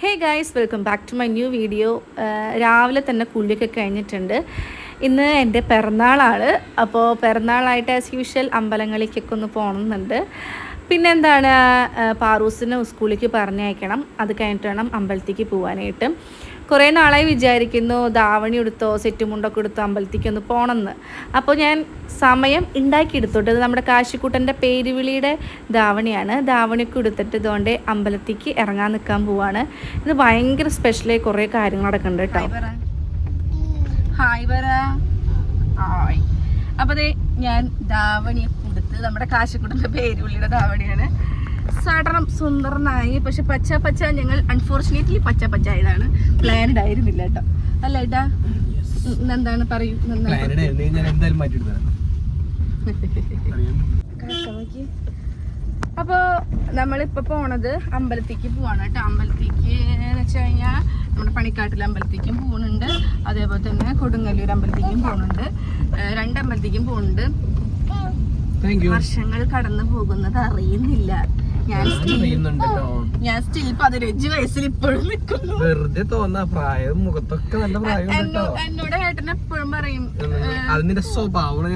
Hey guys welcome back to my new video രാവിലെ തന്നെ കുളിയൊക്കെ കഴിഞ്ഞിട്ടുണ്ട്. ഇന്ന് എന്റെ പിറന്നാളാണ്. അപ്പോൾ പിറന്നാളായിട്ട് ആസ് യൂഷ്വൽ അമ്പലങ്ങളിലേക്കൊക്കെ ഒന്ന് പോകണമെന്നുണ്ട്. പിന്നെ എന്താണ് പാറൂസിനെ സ്കൂളിലേക്ക് പറഞ്ഞയക്കണം. അത് കഴിഞ്ഞിട്ട് വേണം അമ്പലത്തേക്ക് പോകാനായിട്ട് കുറേ നാളായി വിചാരിക്കുന്നു ദാവണി എടുത്തോ സെറ്റ് മുണ്ടൊക്കെ എടുത്തോ അമ്പലത്തേക്ക് ഒന്ന് പോകണമെന്ന്. അപ്പോൾ ഞാൻ സമയം ഉണ്ടാക്കിയെടുത്തോട്ട് ഇത് നമ്മുടെ കാശിക്കൂട്ടന്റെ പേരുവിളിയുടെ ദാവണിയാണ്. ദാവണിയൊക്കെ എടുത്തിട്ട് ഇതുകൊണ്ട് അമ്പലത്തേക്ക് ഇറങ്ങാൻ നിൽക്കാൻ പോവാണ്. ഇത് ഭയങ്കര സ്പെഷ്യലായി കുറേ കാര്യങ്ങൾ നടക്കുന്നുണ്ട് കേട്ടോ. അപ്പൊ ഞാൻ ദാവണി കൊടുത്ത് നമ്മുടെ കാശിക്കൂട്ടന്റെ പേരുവിളിയുടെ ധാവണിയാണ് സടണം സുന്ദരനായി. പക്ഷെ പച്ച പച്ച ഞങ്ങൾ അൺഫോർച്ചുനേറ്റ്ലി പച്ച പച്ച ആയതാണ്. പ്ലാൻഡ് ആയിരുന്നില്ല കേട്ടോ. അല്ല ഏട്ടാ? എന്താണ് പറയൂ? നമ്മളിപ്പോ അപ്പോൾ നമ്മളിപ്പോൾ പോണത് അമ്പലത്തേക്ക് പോവാണ് കേട്ടോ. അമ്പലത്തേക്ക് എന്ന് വെച്ച് കഴിഞ്ഞാൽ നമ്മുടെ പണിക്കാട്ടിലെ അമ്പലത്തേക്കും പോകുന്നുണ്ട് അതേപോലെ തന്നെ കൊടുങ്ങല്ലൂർ അമ്പലത്തേക്കും പോകുന്നുണ്ട് രണ്ടമ്പലത്തേക്കും രണ്ട് അമ്പലത്തേക്കും പോകുന്നുണ്ട് വർഷങ്ങൾ കടന്നു പോകുന്നത് അറിയുന്നില്ല. ഞാൻ സ്റ്റിൽ പതിനഞ്ച് വയസ്സിൽ ഇപ്പോഴും നിൽക്കുന്നു വെറുതെ തോന്നാ പ്രായം മുഖത്തൊക്കെ നല്ല പ്രായം എന്നോട് ഏട്ടൻ എപ്പോഴും പറയും അത് നിന്റെ സ്വഭാവം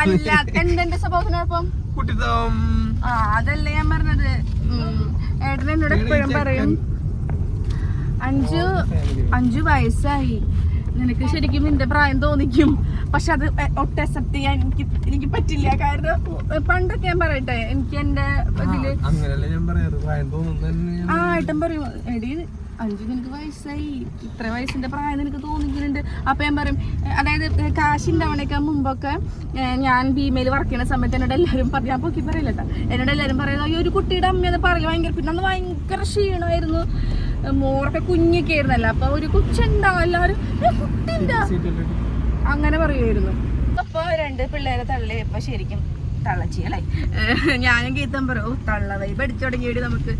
അല്ല എന്തെന്റെ സ്വഭാവത്തിനൊപ്പം കുട്ടിത്തം. ആ അതല്ല ഞാൻ പറഞ്ഞത്. ഏട്ടനെ ഏട്ടൻ എന്നോട് എപ്പോഴും പറയും അഞ്ചു അഞ്ചു വയസ്സായി. നിനക്ക് ശരിക്കും നിന്റെ പ്രായം തോന്നിക്കും. പക്ഷെ അത് ഒട്ടും അക്സെപ്റ്റ് ചെയ്യാൻ എനിക്ക് എനിക്ക് പറ്റില്ല. കാരണം പണ്ടൊക്കെ ഞാൻ പറയട്ടെ എനിക്ക് എന്റെ ഇതിൽ അങ്ങനല്ലേ ഞാൻ പറയാറ്? പ്രായം തോന്നുന്നു ആ ഏട്ടൻ പറയും എടി അഞ്ചു നിനക്ക് വയസ്സായി. ഇത്ര വയസ്സിന്റെ പ്രായം നിനക്ക് തോന്നിക്കുന്നുണ്ട്. അപ്പൊ ഞാൻ പറയും അതായത് കാശിന്റെ അവണേക്കാൾ മുമ്പൊക്കെ ഞാൻ ഭീമയിൽ വർക്ക് ചെയ്യുന്ന സമയത്ത് എന്നോട് എല്ലാവരും പറഞ്ഞു ഞാൻ പൊക്കി പറയില്ല എന്നോട് എല്ലാവരും പറയുന്നത് അയ്യോ ഒരു കുട്ടിയുടെ അമ്മയെന്ന് പറയും ഭയങ്കര പിന്നെ അന്ന് ഭയങ്കര ക്ഷീണമായിരുന്നു. മോറൊക്കെ കുഞ്ഞൊക്കെ ആയിരുന്നല്ലോ. അപ്പൊ ഒരു കൊച്ചുണ്ടാവും എല്ലാവരും "ഏ, കുട്ടിന്റെ അങ്ങനെ പറയുമായിരുന്നു അപ്പൊ രണ്ട് പിള്ളേരെ തള്ളിയപ്പോ ശരിക്കും തള്ളച്ചി അല്ലേ? ഞാനും ഗീതം പറയും തള്ള വൈബ് പഠിച്ചു തുടങ്ങിയിട്ട് നമുക്ക്.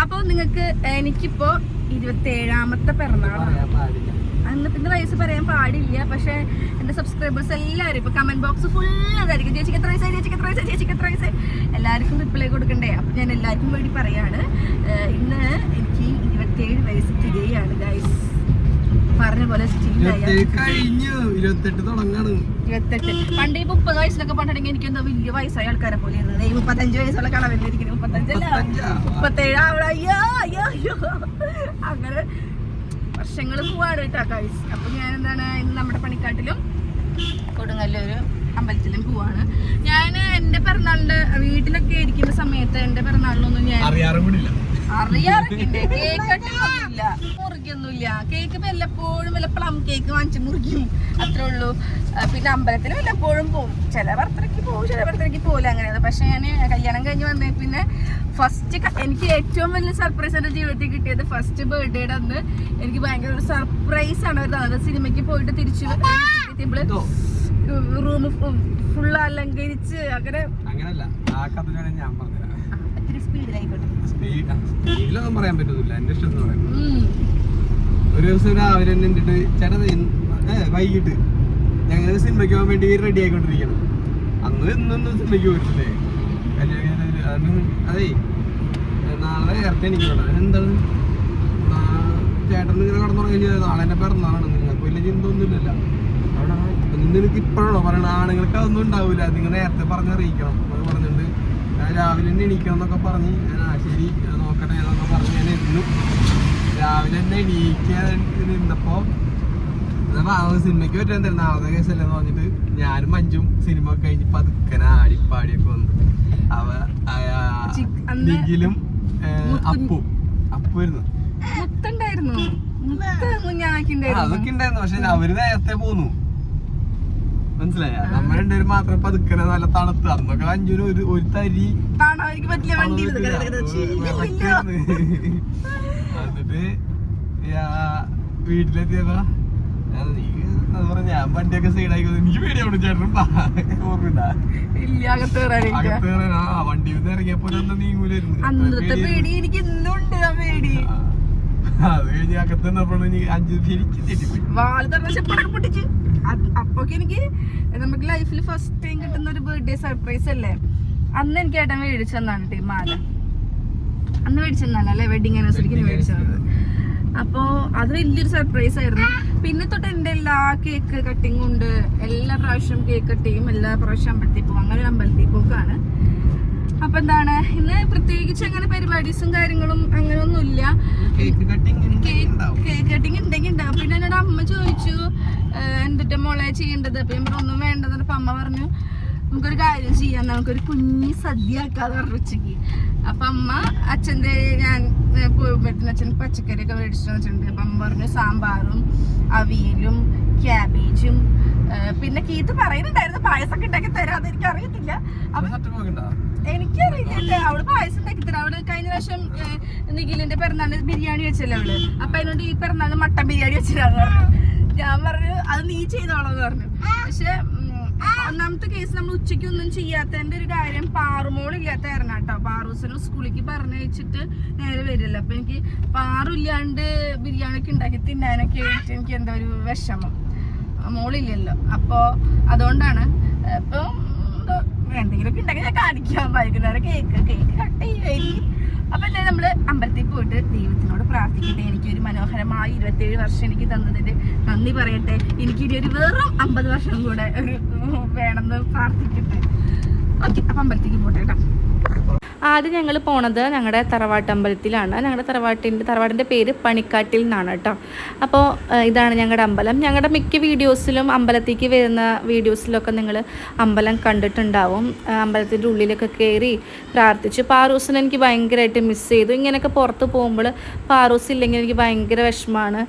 അപ്പൊ നിങ്ങൾക്ക് എനിക്കിപ്പോ ഇരുപത്തേഴാമത്തെ പിറന്നാളാണ്. പറയാൻ പാടില്ല. അന്ന് പിന്നെ വയസ്സ് പറയാൻ പാടില്ല പക്ഷെ എന്റെ സബ്സ്ക്രൈബേഴ്സ് എല്ലാവരും ഇപ്പൊ കമന്റ് ബോക്സ് ഫുൾ അതായിരിക്കും ചേച്ചിക്ക് എത്ര വയസ്സായി ചേച്ചിക്ക് എത്ര വയസ്സായി ചേച്ചിക്ക് എത്ര വയസ്സായി? എല്ലാവർക്കും റിപ്ലൈ കൊടുക്കണ്ടേ? അപ്പൊ ഞാൻ എല്ലാവർക്കും വേണ്ടി പറയാണ്. ഇന്ന് എനിക്ക് ഇരുപത്തേഴ് വയസ്സ് തികയാണ് ഗൈസ് പറഞ്ഞ പോലെ ചില്ലായ ഇരുപത്തേഴ് കഴിഞ്ഞു. ഇരുപത്തെട്ട് തുടങ്ങാണ്. ഇരുപത്തെട്ട്. പണ്ട് ഈ മുപ്പത് വയസ്സിലൊക്കെ പണ്ടുണ്ടെങ്കിൽ എനിക്ക് എന്തോ വലിയ വയസ്സായ ആൾക്കാരെ പോലെ ഇരുന്നത് ഈ മുപ്പത്തഞ്ച് വയസ്സുള്ള കളവല്ലേ ഇരിക്കുന്നത് മുപ്പത്തഞ്ചല്ല? മുപ്പത്തഞ്ചാ? മുപ്പത്തേഴ് ആവണ. അയ്യോ അയ്യോ അയ്യോ. അങ്ങനെ വർഷങ്ങൾ പോവാണ് കേട്ടോ ഗൈസ് അപ്പൊ ഞാൻ എന്താണ് ഇന്ന് നമ്മുടെ പണിക്കാട്ടിലും കൊടുങ്ങല്ലൂർ അമ്പലത്തിലും പോവാണ്. ഞാൻ എന്റെ പിറന്നാളിന്റെ വീട്ടിലൊക്കെ ഇരിക്കുന്ന സമയത്ത് എന്റെ പിറന്നാളിനൊന്നും ഞാൻ അറിയാറും കൂടില്ല അറിയാറൊക്കെ കേക്ക് മുറിക്കൊന്നുമില്ല കേക്ക് വല്ലപ്പോഴും വല്ല പ്ലം കേക്ക് വാങ്ങിച്ച് മുറിക്കും അത്രേ ഉള്ളൂ. പിന്നെ അമ്പലത്തിൽ വല്ലപ്പോഴും പോകും ചില ബർത്ത്ഡേക്ക് പോകും ചില ബർത്ത്ഡേക്ക് പോകില്ല അങ്ങനെയാണ് പക്ഷെ ഞാൻ കല്യാണം കഴിഞ്ഞ് വന്നേ പിന്നെ ഫസ്റ്റ് എനിക്ക് ഏറ്റവും വലിയ സർപ്രൈസ് എന്റെ ജീവിതത്തിൽ കിട്ടിയത് ഫസ്റ്റ് ബർത്ത്ഡേയുടെ അന്ന് എനിക്ക് ഭയങ്കര ഒരു സർപ്രൈസ് ആണ് അവർ തന്നത്. സിനിമയ്ക്ക് പോയിട്ട് തിരിച്ചു എത്തിയപ്പോൾ റൂം ഫുൾ അലങ്കരിച്ച് അങ്ങനെ അങ്ങനല്ല. ആ കഥ ഞാൻ പറഞ്ഞുതരാം. ആ, ഇത്തിരി സ്പീഡിലായിക്കോട്ടെ. സ്പീഡ് സ്പീഡിലൊന്നും പറയാൻ പറ്റത്തില്ല. എന്റെ ഇഷ്ടം എന്ന് പറയുന്നത് ഒരു ദിവസം രാവിലെ നിന്നിട്ട് ചേട്ടൻ വൈകിട്ട് ഞങ്ങൾ സിനിമയ്ക്ക് പോകാൻ വേണ്ടി റെഡി ആയിക്കൊണ്ടിരിക്കണം. അന്ന് ഇന്നൊന്നും സിനിമയ്ക്ക് പോയിട്ടില്ലേ? അതേ. നാളെ നേരത്തെ എനിക്ക് വേണം എന്താണ്? നാ- ചേട്ടൻ ഇങ്ങനെ കടന്നുറങ്ങി നാളെ എന്നെ പിറന്നാണ് നിങ്ങൾക്ക് വലിയ ചിന്ത ഒന്നുമില്ലല്ലോ. നിനക്ക് ഇപ്പോഴാണോ പറയണ ആണുങ്ങൾക്ക് അതൊന്നും ഉണ്ടാവില്ല നിങ്ങൾ നേരത്തെ പറഞ്ഞറിയിക്കണം അത് പറഞ്ഞിട്ട് ഞാൻ രാവിലെ തന്നെ എണീക്കണം എന്നൊക്കെ പറഞ്ഞ്. ഞാൻ ആ ശരി നോക്കട്ടെ എന്നൊക്കെ പറഞ്ഞ് ഞാൻ ഇരുന്നു. രാവിലെ തന്നെ എണീക്കാൻ നിന്നപ്പോ സിനിമയ്ക്ക് പറ്റാൻ തരുന്ന നാളത്തെ കേസല്ലെന്ന് പറഞ്ഞിട്ട് ഞാനും മഞ്ചും സിനിമ ഒക്കെ കഴിഞ്ഞ് പതുക്കനെ ആടിപ്പാടിയൊക്കെ വന്നു. അവ നിഖിലും അപ്പു അപ്പു വരുന്നു അതൊക്കെ ഉണ്ടായിരുന്നു. പക്ഷെ അവർ നേരത്തെ പോന്നു. മനസ്സിലായ? നമ്മൾ രണ്ടുപേരും മാത്രം പതുക്കനെ നല്ല തണുത്ത്. അന്നൊക്കെ അഞ്ചൂര് ഒരു ഒരു തരി. എന്നിട്ട് വീട്ടിലെത്തിയപ്പോ ഞാൻ വണ്ടിയൊക്കെ സൈഡാക്കി എനിക്ക് പേടിയാണ് ചേട്ടനും ഓർമ്മയുണ്ടാ? ഇല്ല അകത്ത് കയറാനില്ല അകത്ത് കയറാൻ ആ വണ്ടിയിൽ നിന്ന് ഇറങ്ങിയപ്പോ ഒന്നും നീങ്ങൂലായിരുന്നു. അന്നത്തെ പേടി എനിക്ക് ഇന്നുണ്ട് ആ പേടി. അത് കഴിഞ്ഞ് അകത്ത് നിന്നപ്പോൾ അഞ്ച് ശരിക്കും തെറ്റിപ്പോയി വാൽ ചെപ്പടം പൊട്ടിച്ച്? അപ്പൊക്കെ എനിക്ക് നമുക്ക് ലൈഫിൽ ഫസ്റ്റ് ടൈം കിട്ടുന്ന ഒരു ബർത്ത്ഡേ സർപ്രൈസ് അല്ലേ? അന്ന് എനിക്ക് ഏട്ടൻ മേടിച്ചു മാല. അന്ന് മേടിച്ചു തന്നാലല്ലേ വെഡിങ് ആനിവേഴ്സറിക്ക് മേടിച്ചു തന്നത്. അത് വലിയൊരു സർപ്രൈസ് ആയിരുന്നു. പിന്നെ തൊട്ട് എന്റെ എല്ലാ കേക്ക് കട്ടിങ്ങും ഉണ്ട്. എല്ലാ പ്രാവശ്യം കേക്ക് കട്ട് ചെയ്യും എല്ലാ പ്രാവശ്യം അമ്പലത്തിൽ പോകും. അങ്ങനെ അമ്പലത്തിൽ പോക്കാണ്. അപ്പൊ എന്താണ്? ഇന്ന് പ്രത്യേകിച്ച് അങ്ങനെ പരിപാടീസും കാര്യങ്ങളും അങ്ങനെയൊന്നും ഇല്ല കേക്ക് കട്ടിങ് ഉണ്ടെങ്കിൽ ഉണ്ടാവും. പിന്നെ എന്നോട് അമ്മ ചോദിച്ചു എന്തിട്ട് മോളെ ചെയ്യേണ്ടത്? അപ്പൊ ഞാൻ ഒന്നും വേണ്ടത് അപ്പൊ അമ്മ പറഞ്ഞു നമുക്കൊരു കാര്യം ചെയ്യാം. നമുക്കൊരു കുഞ്ഞി സദ്യ ആക്കാതെ പറഞ്ഞു ഉച്ചയ്ക്ക് അപ്പൊ അമ്മ അച്ഛന്റെ ഞാൻ പോകുമ്പോഴത്തേന് അച്ഛൻ പച്ചക്കറിയൊക്കെ മേടിച്ചിട്ട് വെച്ചിട്ടുണ്ട്. അപ്പൊ അമ്മ പറഞ്ഞു സാമ്പാറും അവിയലും ക്യാബേജും പിന്നെ കീത്ത് പറയുന്നുണ്ടായിരുന്നു പായസമൊക്കെ ഉണ്ടാക്കി തരാന്ന് എനിക്ക് അറിയത്തില്ല. എനിക്കറിയില്ല അവൾ പായസം ഉണ്ടാക്കി തരാം. അവൾ കഴിഞ്ഞ പ്രാവശ്യം നിഖിലിന്റെ പിറന്നാളിന് ബിരിയാണി വെച്ചല്ലേ അവൾ. അപ്പൊ അതിനോട് ഈ പിറന്നാളിന് മട്ടൻ ബിരിയാണി വെച്ചിട്ടാന്ന് പറഞ്ഞു ഞാൻ പറഞ്ഞു അത് നീ ചെയ്തോളാന്ന് പറഞ്ഞു. പക്ഷെ ഒന്നാമത്തെ കേസ് നമ്മൾ ഉച്ചയ്ക്ക് ഒന്നും ചെയ്യാത്തതിന്റെ ഒരു കാര്യം പാറുമോൾ ഇല്ലാത്ത കാരണം കേട്ടോ. പാറൂസിനെ സ്കൂളിലേക്ക് പറഞ്ഞയച്ചിട്ട് നേരെ വരില്ല. അപ്പൊ എനിക്ക് പാറില്ലാണ്ട് ബിരിയാണി ഒക്കെ ഉണ്ടാക്കി തിന്നാനൊക്കെ ആയിട്ട് എനിക്ക് എന്താ ഒരു വിഷമം. മോളില്ലല്ലോ. അപ്പോ അതുകൊണ്ടാണ് ഇപ്പൊ എന്തെങ്കിലുമൊക്കെ ഉണ്ടെങ്കിൽ ഞാൻ കാണിക്കാം. വൈകുന്നേരം കേക്ക് കേക്ക് കട്ട് ചെയ്യുമായിരിക്കും അപ്പൊ എന്തായാലും നമ്മൾ അമ്പലത്തിൽ പോയിട്ട് ദൈവത്തിനോട് പ്രാർത്ഥിക്കട്ടെ. എനിക്ക് എനിക്കൊരു മനോഹരമായ ഇരുപത്തേഴ് വർഷം എനിക്ക് തന്നതിന് നന്ദി പറയട്ടെ. എനിക്ക് ഇനി ഒരു വെറും അമ്പത് വർഷം കൂടെ ഒരു വേണമെന്ന് പ്രാർത്ഥിക്കട്ടെ. ഓക്കെ അപ്പൊ അമ്പലത്തേക്ക് പോട്ടെ കേട്ടോ. ആദ്യം ഞങ്ങൾ പോണത് ഞങ്ങളുടെ തറവാട്ടമ്പലത്തിലാണ് ഞങ്ങളുടെ തറവാട്ടിന്റെ തറവാടിന്റെ പേര് പണിക്കാട്ടിൽ നിന്നാണ് കേട്ടോ അപ്പോൾ ഇതാണ് ഞങ്ങളുടെ അമ്പലം. ഞങ്ങളുടെ മിക്ക വീഡിയോസിലും അമ്പലത്തേക്ക് വരുന്ന വീഡിയോസിലൊക്കെ നിങ്ങൾ അമ്പലം കണ്ടിട്ടുണ്ടാവും. അമ്പലത്തിന്റെ ഉള്ളിലൊക്കെ കയറി പ്രാർത്ഥിച്ചു. പാറൂസിനെ എനിക്ക് ഭയങ്കരമായിട്ട് മിസ് ചെയ്തു. ഇങ്ങനെയൊക്കെ പുറത്ത് പോകുമ്പോൾ പാറൂസ് ഇല്ലെങ്കിൽ എനിക്ക് ഭയങ്കര വിഷമമാണ്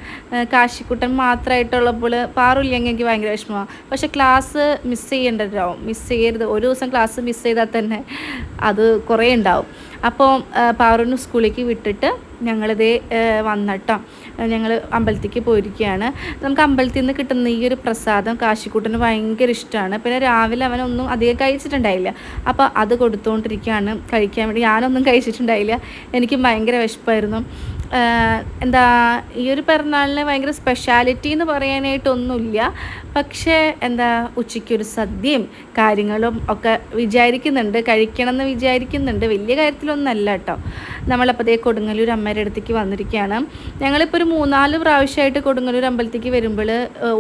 കാശിക്കുട്ടൻ മാത്രമായിട്ടുള്ളപ്പോൾ പാറു ഇല്ലെങ്കിൽ എനിക്ക് ഭയങ്കര വിഷമമാണ് പക്ഷെ ക്ലാസ് മിസ് ചെയ്യേണ്ടതാവും മിസ് ചെയ്യരുത്. ഒരു ദിവസം ക്ലാസ് മിസ് ചെയ്താൽ തന്നെ അത് കുറേ ഉണ്ടാവും. അപ്പോൾ പാറുവിന് സ്കൂളിലേക്ക് വിട്ടിട്ട് ഞങ്ങളിതേ വന്നിട്ടോ. ഞങ്ങൾ അമ്പലത്തേക്ക് പോയിരിക്കുകയാണ്. നമുക്ക് അമ്പലത്തിൽ നിന്ന് കിട്ടുന്ന ഈ ഒരു പ്രസാദം കാശിക്കൂട്ടന് ഭയങ്കര ഇഷ്ടമാണ്. പിന്നെ രാവിലെ അവനൊന്നും അധികം കഴിച്ചിട്ടുണ്ടായില്ല. അപ്പോൾ അത് കൊടുത്തുകൊണ്ടിരിക്കുകയാണ് കഴിക്കാൻ വേണ്ടി ഞാനൊന്നും കഴിച്ചിട്ടുണ്ടായില്ല. എനിക്ക് ഭയങ്കര വിശപ്പായിരുന്നു. എന്താ ഈ ഒരു പിറന്നാളിന് ഭയങ്കര സ്പെഷ്യാലിറ്റി എന്ന് പറയാനായിട്ടൊന്നുമില്ല. പക്ഷേ എന്താ ഉച്ചയ്ക്കൊരു സദ്യയും കാര്യങ്ങളും ഒക്കെ വിചാരിക്കുന്നുണ്ട്. കഴിക്കണം എന്ന് വിചാരിക്കുന്നുണ്ട്. വലിയ കാര്യത്തിലൊന്നല്ല കേട്ടോ. നമ്മളപ്പോൾ ദേ കൊടുങ്ങല്ലൂർ അമ്മയുടെ അടുത്തേക്ക് വന്നിരിക്കുകയാണ്. ഞങ്ങളിപ്പോൾ ഒരു മൂന്നാൽ പ്രാവശ്യമായിട്ട് കൊടുങ്ങല്ലൂർ അമ്പലത്തേക്ക് വരുമ്പോൾ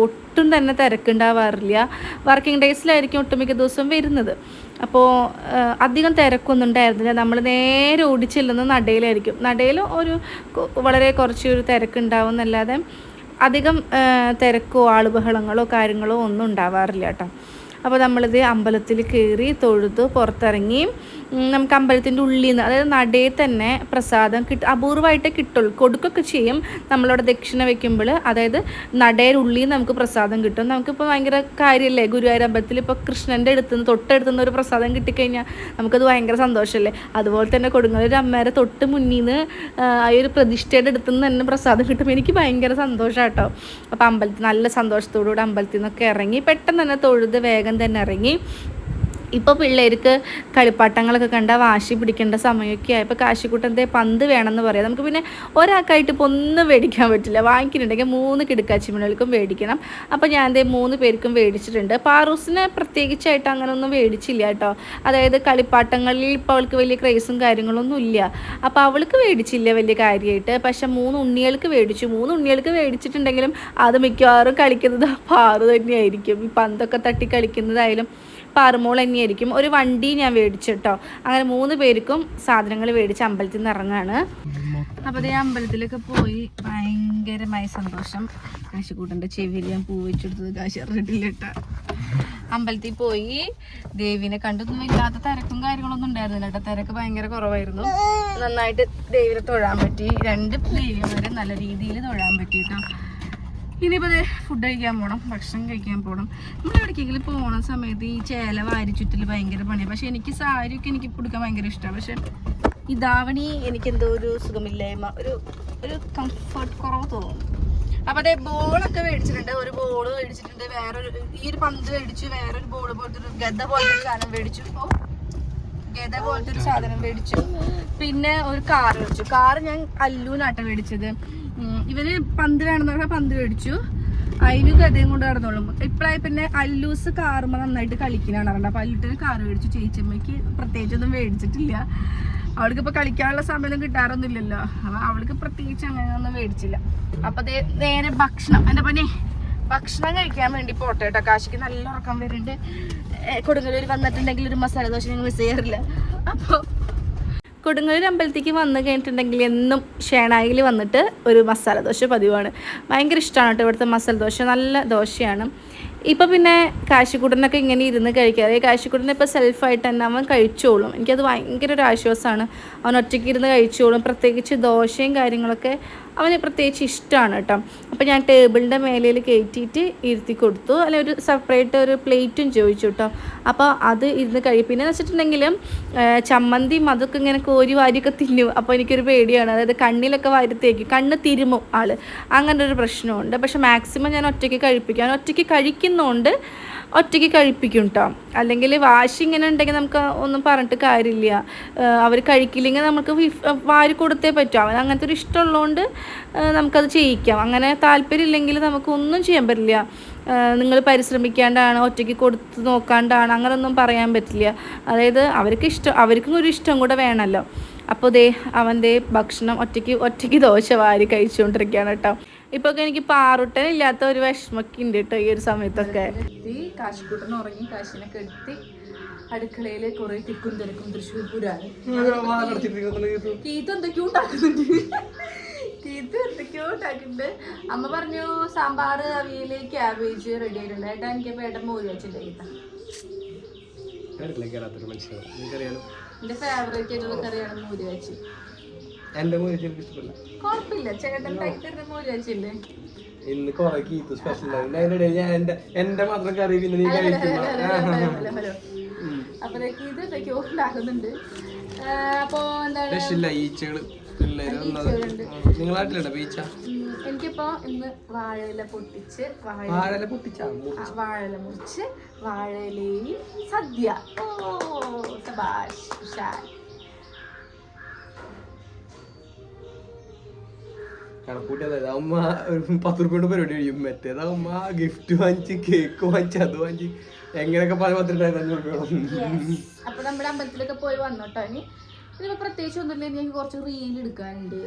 ഒട്ടും തന്നെ തിരക്കുണ്ടാവാറില്ല. വർക്കിംഗ് ഡേയ്സിലായിരിക്കും ഒട്ടുമിക്ക ദിവസം വരുന്നത്. അപ്പോൾ അധികം തിരക്കൊന്നും ഉണ്ടായിരുന്നില്ല. നമ്മൾ നേരെ ഓടിച്ചെല്ലുന്ന നടയിലായിരിക്കും. നടയിൽ ഒരു വളരെ കുറച്ച് ഒരു തിരക്കുണ്ടാവും എന്നല്ലാതെ അധികം തിരക്കോ ആളുബഹളങ്ങളോ കാര്യങ്ങളോ ഒന്നും ഉണ്ടാവാറില്ല കേട്ടോ. അപ്പോൾ നമ്മളിത് അമ്പലത്തിൽ കയറി തൊഴുതു പുറത്തിറങ്ങി നമുക്ക് അമ്പലത്തിന്റെ ഉള്ളിൽ നിന്ന് അതായത് നടയിൽ തന്നെ പ്രസാദം കിട്ട അപൂർവമായിട്ടേ കിട്ടുള്ളൂ. കൊടുക്കൊക്കെ ചെയ്യും. നമ്മളവിടെ ദക്ഷിണ വെക്കുമ്പോൾ അതായത് നിന്ന് നമുക്ക് പ്രസാദം കിട്ടും. നമുക്കിപ്പോൾ ഭയങ്കര കാര്യമല്ലേ ഗുരുവായൂർ അമ്പലത്തിൽ ഇപ്പോൾ കൃഷ്ണന്റെ അടുത്ത് നിന്ന് തൊട്ടടുത്തുനിന്ന് ഒരു പ്രസാദം കിട്ടിക്കഴിഞ്ഞാൽ നമുക്കത് ഭയങ്കര സന്തോഷമല്ലേ അതുപോലെ തന്നെ കൊടുങ്ങല്ലൂർ അമ്മേരെ തൊട്ട് മുന്നിൽ നിന്ന് ആ ഒരു പ്രതിഷ്ഠയുടെ അടുത്ത് നിന്ന് തന്നെ പ്രസാദം കിട്ടുമ്പോൾ എനിക്ക് ഭയങ്കര സന്തോഷം കേട്ടോ അപ്പോൾ അമ്പലത്തിൽ നല്ല സന്തോഷത്തോടുകൂടി അമ്പലത്തിൽ നിന്നൊക്കെ ഇറങ്ങി പെട്ടെന്ന് തന്നെ തൊഴുത് വേഗം തന്നെ ഇറങ്ങി. ഇപ്പോൾ പിള്ളേർക്ക് കളിപ്പാട്ടങ്ങളൊക്കെ കണ്ട വാശി പിടിക്കേണ്ട സമയമൊക്കെ ആയപ്പോൾ കാശിക്കൂട്ടത്തെ പന്ത് വേണമെന്ന് പറയാം. നമുക്ക് പിന്നെ ഒരാൾക്കായിട്ട് ഇപ്പോൾ ഒന്നും മേടിക്കാൻ പറ്റില്ല. വാങ്ങിക്കുന്നുണ്ടെങ്കിൽ മൂന്ന് കിടക്കാച്ചിമണികൾക്കും മേടിക്കണം അപ്പോൾ ഞാൻ ദേ മൂന്ന് പേർക്കും മേടിച്ചിട്ടുണ്ട് പാറൂസിന് പ്രത്യേകിച്ചായിട്ട് അങ്ങനെ ഒന്നും മേടിച്ചില്ല കേട്ടോ. അതായത് കളിപ്പാട്ടങ്ങളിൽ ഇപ്പോൾ അവൾക്ക് വലിയ ക്രേസും കാര്യങ്ങളൊന്നും ഇല്ല. അപ്പോൾ അവൾക്ക് മേടിച്ചില്ല വലിയ കാര്യമായിട്ട് പക്ഷെ മൂന്ന് ഉണ്ണികൾക്ക് മേടിച്ചു മൂന്ന് ഉണ്ണികൾക്ക് മേടിച്ചിട്ടുണ്ടെങ്കിലും അത് മിക്കവാറും കളിക്കുന്നത് പാറു തന്നെയായിരിക്കും. ഈ പന്തൊക്കെ തട്ടി കളിക്കുന്നതായാലും പാറുമോൾ തന്നെയായിരിക്കും ഒരു വണ്ടി ഞാൻ മേടിച്ചു കേട്ടോ അങ്ങനെ മൂന്ന് പേർക്കും സാധനങ്ങൾ മേടിച്ച് അമ്പലത്തിൽ നിന്ന് ഇറങ്ങാണ്. അപ്പൊ ദേ അമ്പലത്തിലൊക്കെ പോയി ഭയങ്കരമായ സന്തോഷം. കാശിക്കൂട്ടന്റെ ചെവിയിൽ ഞാൻ പൂ വെച്ചെടുത്തത് കാശി റെഡിലിട്ട അമ്പലത്തിൽ പോയി ദേവിനെ കണ്ടൊന്നും ഇല്ലാത്ത തിരക്കും കാര്യങ്ങളൊന്നും ഉണ്ടായിരുന്നില്ല കേട്ടോ. തിരക്ക് ഭയങ്കര കുറവായിരുന്നു. നന്നായിട്ട് ദേവിനെ തൊഴാൻ പറ്റി. രണ്ട് ദേവിമാരെ നല്ല രീതിയിൽ തൊഴാൻ പറ്റി കേട്ടോ ഇനിയിപ്പോൾ ഫുഡ് കഴിക്കാൻ പോകണം ഭക്ഷണം കഴിക്കാൻ പോകണം നമ്മൾ എവിടേക്കെങ്കിലും പോകുന്ന സമയത്ത് ഈ ചേല വാരി ചുറ്റിൽ ഭയങ്കര പണിയാണ് പക്ഷെ എനിക്ക് സാരിയൊക്കെ എനിക്ക് കൊടുക്കാൻ ഭയങ്കര ഇഷ്ടമാണ് പക്ഷെ ഈ ധാവണി എനിക്ക് എന്തോ ഒരു സുഖമില്ലായ്മ ഒരു ഒരു കംഫർട്ട് കുറവ് തോന്നും അപ്പൊ അതേ ബോളൊക്കെ മേടിച്ചിട്ടുണ്ട്. ഒരു ബോൾ മേടിച്ചിട്ടുണ്ട്. വേറൊരു ഈ ഒരു പന്ത് മേടിച്ചു വേറൊരു ബോൾ പോലത്തെ ഒരു ഗത പോലത്തെ ഒരു സാധനം മേടിച്ചു. ഓ ഗത പോലത്തെ ഒരു സാധനം മേടിച്ചു. പിന്നെ ഒരു കാർ മേടിച്ചു. കാർ ഞാൻ അല്ലൂനാട്ടം മേടിച്ചത്. ഇവന് പന്ത് വേണമെന്ന് പറഞ്ഞാൽ പന്ത് മേടിച്ചു. അതിന് ഗതയും കൊണ്ട് നടന്നോളും. ഇപ്പഴായി പിന്നെ അല്ലൂസ് കാറുമ്പോ നന്നായിട്ട് കളിക്കുന്നതാണ് അറിയണ്ട അപ്പൊ അല്ലുട്ടിന് കാർ മേടിച്ചു. ചേച്ചമ്മയ്ക്ക് പ്രത്യേകിച്ചൊന്നും മേടിച്ചിട്ടില്ല. അവൾക്ക് ഇപ്പൊ കളിക്കാനുള്ള സമയം കിട്ടാറൊന്നുമില്ലല്ലോ. അപ്പൊ അവൾക്ക് പ്രത്യേകിച്ച് അങ്ങനെ ഒന്നും മേടിച്ചില്ല. അപ്പൊ നേരെ ഭക്ഷണം. എന്റെ പനി ഭക്ഷണം കഴിക്കാൻ വേണ്ടി പോട്ടെ കേട്ടോ. കാശിക്ക് നല്ല ഉറക്കം വരുന്നുണ്ട്. കൊടുങ്ങലൂർ വന്നിട്ടുണ്ടെങ്കിൽ ഒരു മസാല ദോശ ഞങ്ങൾ മിസ് ചെയ്യാറില്ല. അപ്പൊ കൊടുങ്ങല്ലൂർ അമ്പലത്തേക്ക് വന്നു കഴിഞ്ഞിട്ടുണ്ടെങ്കിൽ എന്നും ഷേണായിൽ വന്നിട്ട് ഒരു മസാല ദോശ പതിവാണ്. ഭയങ്കര ഇഷ്ടമാണ് കേട്ടോ ഇവിടുത്തെ മസാല ദോശ. നല്ല ദോശയാണ്. ഇപ്പം പിന്നെ കാശിക്കുട്ടനൊക്കെ ഇങ്ങനെ ഇരുന്ന് കഴിക്കാറ് കാശിക്കുട്ടൻ ഇപ്പോൾ സെൽഫായിട്ട് തന്നെ അവൻ കഴിച്ചോളും. എനിക്കത് ഭയങ്കര ഒരു ആശ്വാസമാണ്. അവൻ ഒറ്റയ്ക്ക് ഇരുന്ന് കഴിച്ചോളും. പ്രത്യേകിച്ച് ദോശയും കാര്യങ്ങളൊക്കെ അവന് പ്രത്യേകിച്ച് ഇഷ്ടമാണ് കേട്ടോ. അപ്പോൾ ഞാൻ ടേബിളിന്റെ മേലയിൽ കയറ്റിയിട്ട് ഇരുത്തി കൊടുത്തു. അല്ലെ ഒരു സെപ്പറേറ്റ് ഒരു പ്ലേറ്റും ചോദിച്ചു കേട്ടോ. അപ്പോൾ അത് ഇരുന്ന് കഴിയും പിന്നെ വെച്ചിട്ടുണ്ടെങ്കിൽ ചമ്മന്തിയും അതൊക്കെ ഇങ്ങനെ കോരി വാരിയൊക്കെ തിന്നും. അപ്പോൾ എനിക്കൊരു പേടിയാണ്. അതായത് കണ്ണിലൊക്കെ വാരിത്തേക്ക് കണ്ണ് തിരുമും ആൾ അങ്ങനെ ഒരു പ്രശ്നമുണ്ട്. പക്ഷെ മാക്സിമം ഞാൻ ഒറ്റയ്ക്ക് കഴിപ്പിക്കും. അവൻ ഒറ്റയ്ക്ക് കഴിക്കുന്നതുകൊണ്ട് ഒറ്റയ്ക്ക് കഴിപ്പിക്കും കേട്ടോ അല്ലെങ്കിൽ വാശി ഇങ്ങനെ ഉണ്ടെങ്കിൽ നമുക്ക് ഒന്നും പറഞ്ഞിട്ട് കാര്യമില്ല. അവർ കഴിക്കില്ലെങ്കിൽ നമുക്ക് വാരി കൊടുത്തേ പറ്റും. അവൻ അങ്ങനത്തെ ഒരു ഇഷ്ടമുള്ളതുകൊണ്ട് നമുക്കത് ചെയ്യിക്കാം. അങ്ങനെ താല്പര്യം ഇല്ലെങ്കിൽ നമുക്കൊന്നും ചെയ്യാൻ പറ്റില്ല. നിങ്ങൾ പരിശ്രമിക്കാണ്ടാണ് ഒറ്റയ്ക്ക് കൊടുത്ത് നോക്കാണ്ടാണ് അങ്ങനെയൊന്നും പറയാൻ പറ്റില്ല. അതായത് അവർക്ക് ഇഷ്ടം അവർക്കും ഒരു ഇഷ്ടം കൂടെ വേണമല്ലോ. അപ്പോൾ ദേ അവന്റെ ഭക്ഷണം ഒറ്റയ്ക്ക് ഒറ്റയ്ക്ക് ദോശ വാരി കഴിച്ചുകൊണ്ടിരിക്കുകയാണ് കേട്ടോ ഇപ്പോൾ ഒക്കെ എനിക്ക് പാറുട്ടൻ ഇല്ലാത്ത ഒരു വിഷമൊക്കെ ഉണ്ട് കേട്ടോ ഈ ഒരു സമയത്തൊക്കെ. കാശിക്കൂട്ടൻ ഉറങ്ങി കാശിനെ കെടുത്തി അടുക്കളയിൽ കുറെ തിക്കും തിരക്കും തൃശ്ശൂർ പൂരാണ്. കീത്ത് എന്തൊക്കെയോ ഉണ്ടാക്കുന്നുണ്ട്. കീത്ത് എന്തൊക്കെയോ ഉണ്ടാക്കുന്നുണ്ട്. അമ്മ പറഞ്ഞു സാമ്പാർ അവിയൽ ക്യാബേജ് റെഡി ആയിട്ടുണ്ട്. ഏട്ടാ എനിക്ക് ഏട്ടൻ മോര് വെച്ചില്ല കീത്ത എന്റെ ഫേവറേറ്റ് ആയിട്ടുള്ള കറിയാണ് മോര് വെച്ച്. എന്റെ മോര് എനിക്ക് ഇഷ്ടപ്പെടില്ല കുഴപ്പമില്ല ചേട്ടൻ മോര് വെച്ചില്ലേ ഇന്ന് കൊറേ കീത്ത് സ്പെഷ്യൽ ഞാൻ എന്റെ എന്റെ മാത്രം കറി പിന്നെ നീ അപ്പോഴേക്ക് ഇത് ഉണ്ടാക്കുന്നുണ്ട് അപ്പോ എന്താണ്? ഈച്ചകൾ നിങ്ങൾ നാട്ടിലുണ്ടോ എനിക്കിപ്പോ ഇന്ന് വാഴയില പൊട്ടിച്ച് വാഴയില പൊട്ടിച്ച? പൊട്ടിച്ചാ വാഴയില മുറിച്ച് വാഴയിലയിൽ സദ്യ. ഓ സബാഷ് കണക്കൂട്ടിയത്. അമ്മ ഒരു പത്ത് പരിപാടി കഴിയും മറ്റേത് അമ്മ ഗിഫ്റ്റ് വാങ്ങിച്ച് കേക്ക് വാങ്ങിച്ച് അത് വാങ്ങിച്ച്. എങ്ങനെയൊക്കെ പല പത്തിരണ്ടായിരത്തി അഞ്ഞൂറ് രൂപ. വേണം അപ്പൊ നമ്മുടെ അമ്പലത്തിലൊക്കെ പോയി വന്നോട്ടോ ഇനി. ഇതിപ്പോ പ്രത്യേകിച്ച് ഒന്നുമില്ല. എനിക്ക് കുറച്ച് റീൽ എടുക്കാനുണ്ട്.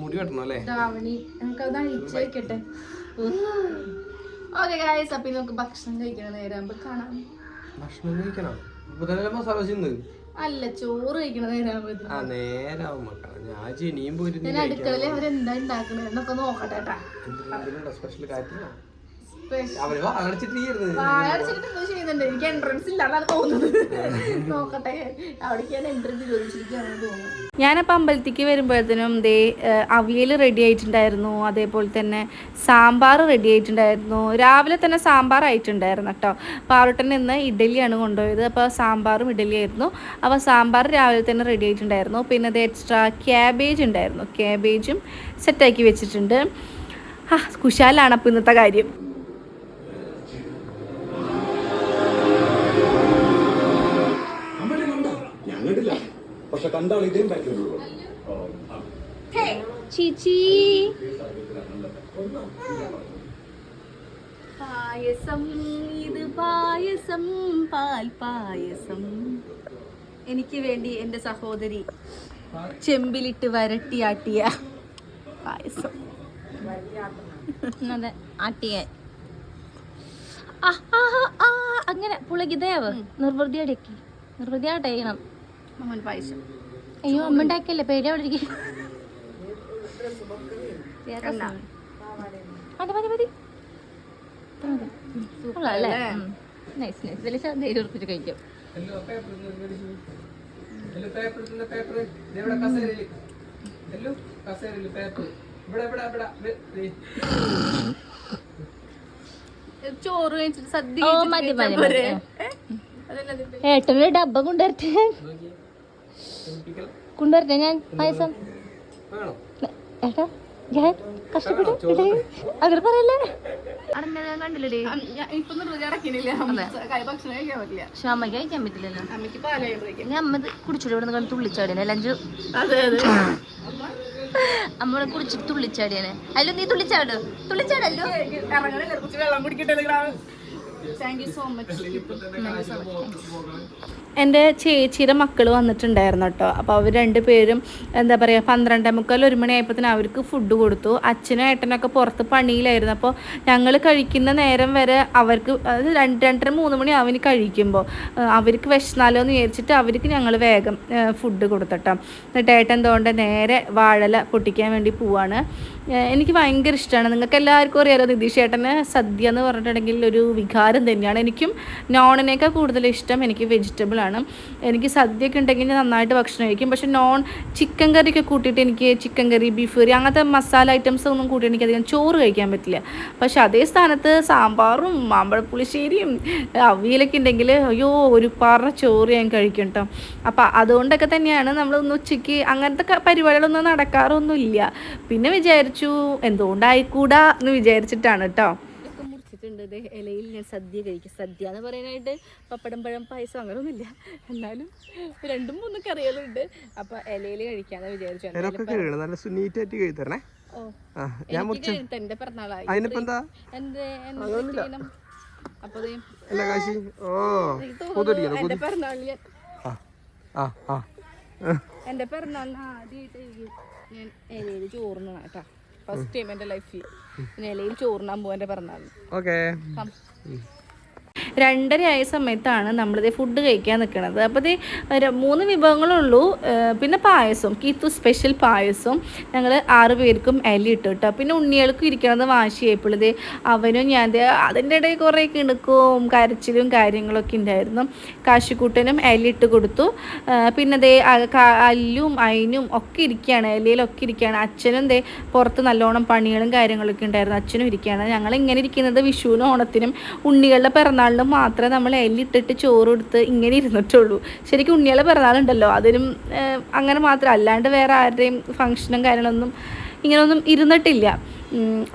മുടി വെട്ടണം അല്ലേ? ധാവണി. നമുക്ക് അത് അഴിച്ചു വെക്കട്ടെ. ഓക്കെ ഗായസ് അപ്പൊ നമുക്ക് ഭക്ഷണം കഴിക്കണ നേരാകുമ്പോ കാണാം. ഭക്ഷണം കഴിക്കണം. ഇപ്പൊ തന്നെ മസാല അല്ല ചോറ് കഴിക്കണ നേരാകുമ്പോ ആ നേരാവും മക്കളെ. ഞാൻ ജനിയും പോയിട്ട് ഞാൻ അടുക്കളയിൽ അവരെന്താ ഉണ്ടാക്കണേ എന്നൊക്കെ നോക്കട്ടെ കേട്ടാ. സ്പെഷ്യൽ അവർ ചെയ്യുന്നുണ്ട്. എനിക്ക് എൻട്രൻസ് ഇല്ലാന്നാണ് തോന്നുന്നത്. നോക്കട്ടെ. അവിടേക്ക് ഞാൻ എൻട്രൻസ് ചോദിച്ചിരിക്കുകയാണെന്ന് തോന്നുന്നു. ഞാനപ്പോൾ അമ്പലത്തേക്ക് വരുമ്പോഴത്തേനും ദേ അവിയൽ റെഡി ആയിട്ടുണ്ടായിരുന്നു. അതേപോലെ തന്നെ സാമ്പാർ റെഡി ആയിട്ടുണ്ടായിരുന്നു. രാവിലെ തന്നെ സാമ്പാർ ആയിട്ടുണ്ടായിരുന്നു കേട്ടോ. പാറോട്ടൻ ഇന്ന് ഇഡലിയാണ് കൊണ്ടുപോയത്. അപ്പോൾ സാമ്പാറും ഇഡലിയായിരുന്നു അപ്പോൾ സാമ്പാർ രാവിലെ തന്നെ റെഡി ആയിട്ടുണ്ടായിരുന്നു. പിന്നെ അത് എക്സ്ട്രാ ക്യാബേജ് ഉണ്ടായിരുന്നു. ക്യാബേജും സെറ്റാക്കി വെച്ചിട്ടുണ്ട്. ആ കുശാലാണ് അപ്പോൾ ഇന്നത്തെ കാര്യം. പക്ഷെ കണ്ടാൾ ഇതേം പറ്റുള്ളൂ ചീച്ചി. പായസം ഇത് പായസം പാൽ പായസം. എനിക്ക് വേണ്ടി എന്റെ സഹോദരി ചെമ്പിലിട്ട് വരട്ടിയാട്ടിയ പായസം. അതെ ആട്ടിയ. അങ്ങനെ പുളകിതയാവ് നിർവൃതി നിർവൃതിയായിട്ട് നിർവൃതി അമ്മൻ പായസം. അയ്യോ അമ്മ ഉണ്ടാക്കിയല്ലേ പേടി അവിടെ ഇരിക്കും മതി മതി മതി. അല്ലേ? നൈസ് നൈസ് ഇതിൽ ധൈര്യം ഉറപ്പിച്ച് കഴിക്കാം. ചോറ് കഴിച്ചിട്ട് സദ്യ ഏട്ടനൊരു ഡബ്ബ കൊണ്ടുവരട്ടെ? കൊണ്ടുവരട്ടെ ഞാൻ പായസം. ഏട്ടാ ഞാൻ കഷ്ടപ്പെട്ടു. അങ്ങനെ പറയല്ലേ? കണ്ടില്ലേ പക്ഷെ അമ്മയ്ക്ക് കഴിക്കാൻ പറ്റില്ലല്ലോ. ഞാൻ അമ്മ കുടിച്ചിട്ട് ഇവിടെ നിന്ന് തുള്ളിച്ചാടിയനെ ലഞ്ചു. അമ്മ അതെ. അമ്മ കുടിച്ചിട്ട് തുള്ളിച്ചാടിയനെ. അല്ലോ നീ തുള്ളിച്ചാടോ. തുള്ളിച്ചാടല്ലോ. Thank you so much thank you so എന്റെ ചേച്ചിയുടെ മക്കൾ വന്നിട്ടുണ്ടായിരുന്നു കേട്ടോ. അപ്പോൾ അവർ രണ്ടുപേരും എന്താ പറയുക പന്ത്രണ്ടേ മുക്കാൽ ഒരു മണിയായപ്പോഴത്തേന് അവർക്ക് ഫുഡ് കൊടുത്തു. അച്ഛനും ഏട്ടനൊക്കെ പുറത്ത് പണിയിലായിരുന്നു. അപ്പോൾ ഞങ്ങൾ കഴിക്കുന്ന നേരം വരെ അവർക്ക് അത് രണ്ട് രണ്ടര മൂന്ന് മണി അവന് കഴിക്കുമ്പോൾ. അവർക്ക് വിശന്നാലോ എന്ന് വിചാരിച്ചിട്ട് അവർക്ക് ഞങ്ങൾ വേഗം ഫുഡ് കൊടുത്തട്ടോ എന്നിട്ട് ഏട്ടൻ തോണ്ട നേരെ വാഴല പൊട്ടിക്കാൻ വേണ്ടി പോവാണ്. എനിക്ക് ഭയങ്കര ഇഷ്ടമാണ്. നിങ്ങൾക്ക് എല്ലാവർക്കും അറിയാലോ നിതീഷ് ഏട്ടന് സദ്യ എന്ന് പറഞ്ഞിട്ടുണ്ടെങ്കിൽ ഒരു വികാരം തന്നെയാണ്. എനിക്കും നോണിനേക്കാൾ കൂടുതൽ ഇഷ്ടം എനിക്ക് വെജിറ്റബിൾ ആണ്. എനിക്ക് സദ്യയൊക്കെ ഉണ്ടെങ്കിൽ നന്നായിട്ട് ഭക്ഷണം കഴിക്കും. പക്ഷെ നോൺ ചിക്കൻ കറിയൊക്കെ കൂട്ടിയിട്ട് എനിക്ക് ചിക്കൻ കറി ബീഫ് കറി അങ്ങനത്തെ മസാല ഐറ്റംസ് ഒന്നും കൂട്ടി എനിക്ക് അധികം ചോറ് കഴിക്കാൻ പറ്റില്ല. പക്ഷെ അതേ സ്ഥാനത്ത് സാമ്പാറും മാമ്പഴപ്പുളിശ്ശേരിയും അവിയലൊക്കെ ഉണ്ടെങ്കിൽ അയ്യോ ഒരു പാറ ചോറ് ഞാൻ കഴിക്കും കേട്ടോ അപ്പോൾ അതുകൊണ്ടൊക്കെ തന്നെയാണ് നമ്മൾ ഒന്ന് ഉച്ചയ്ക്ക് അങ്ങനത്തെ പരിപാടികളൊന്നും നടക്കാറൊന്നുമില്ല. പിന്നെ വിചാരിച്ചു എന്തുകൊണ്ടായിക്കൂടാ എന്ന് വിചാരിച്ചിട്ടാണ് കേട്ടോ ഒക്കെ മുറിച്ചിട്ടുണ്ട് ഇത് ഇലയിൽ ഞാൻ സദ്യ കഴിക്കും. സദ്യ എന്ന് പറയാനായിട്ട് പപ്പടം പഴം പായസം അങ്ങനെയൊന്നുമില്ല എന്നാലും രണ്ടും മൂന്നും കറികളുണ്ട്. അപ്പൊ ഇലയിൽ കഴിക്കാന്ന് വിചാരിച്ചു. നല്ല ഞാൻ എന്റെ പിറന്നാളായി. അപ്പൊ പിറന്നാളിന് ആദ്യമായിട്ട് ഞാൻ ഇലയിൽ ചോറുണ്ണ കേട്ടാ. ഫസ്റ്റ് ടൈം എന്റെ ലൈഫിൽ നിലയിൽ പോവാൻ എന്റെ പിറന്നാളിന് ഓക്കേ കം. രണ്ടര ആയ സമയത്താണ് നമ്മളിത് ഫുഡ് കഴിക്കാൻ നിൽക്കുന്നത് അപ്പോൾ ഇത് മൂന്ന് വിഭവങ്ങളുള്ളൂ. പിന്നെ പായസം കീത്തു സ്പെഷ്യൽ പായസം. ഞങ്ങൾ ആറ് പേർക്കും എലി ഇട്ടു കേട്ടോ പിന്നെ ഉണ്ണികൾക്കും ഇരിക്കണത് വാശി ഇത് അവനും ഞാൻ അതിന്റെ ഇടയിൽ കുറേ കിണുക്കും കരച്ചിലും കാര്യങ്ങളൊക്കെ ഉണ്ടായിരുന്നു കാശിക്കൂട്ടനും എലി ഇട്ട് കൊടുത്തു. പിന്നെ ദേ അല്ലും അയിനും ഒക്കെ ഇരിക്കുകയാണ് അലിയിലൊക്കെ ഇരിക്കുകയാണ് അച്ഛനും ദേ പുറത്ത് നല്ലോണം പണികളും കാര്യങ്ങളൊക്കെ ഉണ്ടായിരുന്നു അച്ഛനും ഇരിക്കുകയാണ് ഞങ്ങൾ ഇങ്ങനെ ഇരിക്കുന്നത് വിഷുവിനും ഓണത്തിനും ഉണ്ണികളുടെ പിറന്നാളിനും മാത്രമേ നമ്മൾ എല്ലിട്ടിട്ട് ചോറ് കൊടുത്ത് ഇങ്ങനെ ഇരുന്നിട്ടുള്ളൂ. ശരിക്കും ഉണ്ണിയാലെ പിറന്നാളുണ്ടല്ലോ അതിനും അങ്ങനെ മാത്രം. അല്ലാണ്ട് വേറെ ആരുടെയും ഫങ്ഷനും കാര്യങ്ങളൊന്നും ഇങ്ങനെയൊന്നും ഇരുന്നിട്ടില്ല.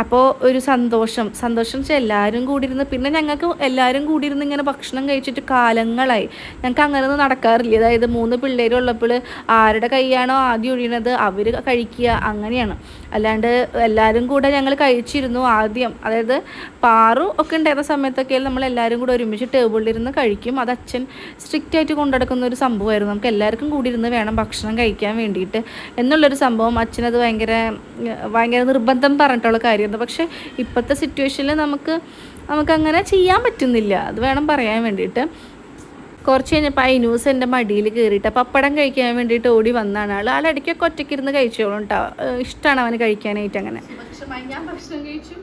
അപ്പോൾ ഒരു സന്തോഷം. സന്തോഷം വെച്ചാൽ എല്ലാവരും കൂടി ഇരുന്ന് പിന്നെ ഞങ്ങൾക്ക് എല്ലാവരും കൂടി ഇരുന്ന് ഇങ്ങനെ ഭക്ഷണം കഴിച്ചിട്ട് കാലങ്ങളായി. ഞങ്ങൾക്ക് അങ്ങനെ ഒന്നും നടക്കാറില്ല. അതായത് മൂന്ന് പിള്ളേരുള്ളപ്പോൾ ആരുടെ കൈയാണോ ആദ്യം ഒഴിയണത്? അവർ കഴിക്കുക. അങ്ങനെയാണ്. അല്ലാണ്ട് എല്ലാവരും കൂടെ ഞങ്ങൾ കഴിച്ചിരുന്നു ആദ്യം. അതായത് പാറു ഒക്കെ ഉണ്ടായിരുന്ന സമയത്തൊക്കെ നമ്മൾ എല്ലാവരും കൂടെ ഒരുമിച്ച് ടേബിളിലിരുന്ന് കഴിക്കും. അത് അച്ഛൻ സ്ട്രിക്റ്റ് ആയിട്ട് കൊണ്ടുനടക്കുന്ന ഒരു സംഭവമായിരുന്നു. നമുക്ക് എല്ലാവർക്കും കൂടി ഇരുന്ന് വേണം ഭക്ഷണം കഴിക്കാൻ വേണ്ടിയിട്ട് എന്നുള്ളൊരു സംഭവം അച്ഛനത് ഭയങ്കര ഭയങ്കര നിർബന്ധം പറഞ്ഞിട്ടുള്ള കാര്യമാണ് പക്ഷേ ഇപ്പോഴത്തെ സിറ്റുവേഷനിൽ നമുക്ക് നമുക്കങ്ങനെ ചെയ്യാൻ പറ്റുന്നില്ല. അത് വേണം പറയാൻ വേണ്ടിയിട്ട്. കുറച്ച് കഴിഞ്ഞപ്പോൾ ഈ ന്യൂസ് എന്റെ മടിയിൽ കയറിയിട്ട് പപ്പടം കഴിക്കാൻ വേണ്ടിയിട്ട് ഓടി വന്നാണ്. ആൾ ആൾ ഇടയ്ക്കൊക്കെ ഒറ്റയ്ക്ക് ഇരുന്ന് കഴിച്ചോളും കേട്ടോ ഇഷ്ടമാണ് അവന് കഴിക്കാനായിട്ട് അങ്ങനെ. ഭക്ഷണമായി ഞാൻ ഭക്ഷണം കഴിച്ചു.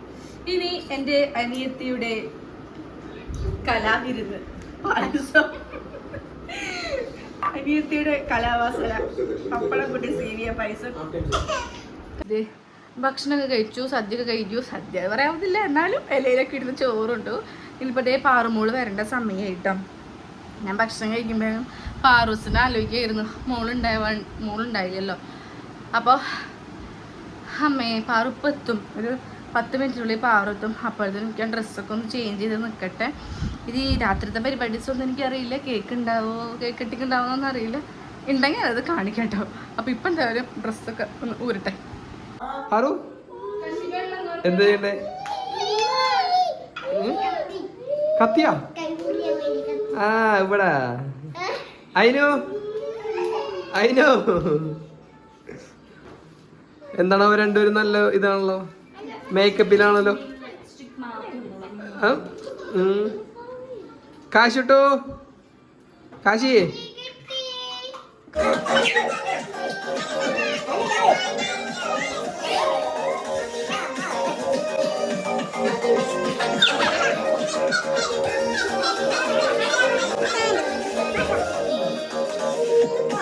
ഇനി എന്റെ അനിയത്തിയുടെ കലാവിരുന്ന് പായസം. അനിയത്തിയുടെ കലാവാസന. പപ്പടം കൂട്ടി സേവിയ പായസം. ഭക്ഷണമൊക്കെ കഴിച്ചു. സദ്യയൊക്കെ കഴിച്ചു സദ്യ പറയാവുന്നില്ല. എന്നാലും ഇലയിലൊക്കെ ഇടുന്ന ചോറുണ്ട്. ഇനിയിപ്പോൾ ദേ പാറുമോൾ വരേണ്ട സമയമായിട്ടോ ഞാൻ ഭക്ഷണം കഴിക്കുമ്പോഴും പാറൂസിനെ ആലോചിക്കായിരുന്നു. മോളുണ്ടായ മോളുണ്ടായില്ലല്ലോ. അപ്പോൾ അമ്മേ പാറുപ്പ് എത്തും. ഒരു പത്ത് മിനിറ്റിനുള്ളിൽ പാറു എത്തും. അപ്പോഴത്തേനും എനിക്ക് ആ ഡ്രസ്സൊക്കെ ഒന്ന് ചേഞ്ച് ചെയ്ത് നിൽക്കട്ടെ ഇത് ഈ രാത്രിത്തെ പരിപാടീസ് ഒന്നും എനിക്കറിയില്ല. കേക്ക് ഉണ്ടാവോ കേക്ക് കട്ടിക്ക് ഉണ്ടാവുമോ അറിയില്ല. ഉണ്ടെങ്കിൽ അത് കാണിക്കട്ടോ. അപ്പോൾ ഇപ്പം എന്തായാലും ഡ്രസ്സൊക്കെ ഒന്ന് ഊരട്ടെ. എന്ത് ചെയ്യണ്ടേ? കത്തിയാ? ആ ഇവിടെ. അയിനു. അയിനു. എന്താണ് അവ രണ്ടുപേരും നല്ല ഇതാണല്ലോ? മേക്കപ്പിലാണല്ലോ. കാശിട്ടോ. കാശി.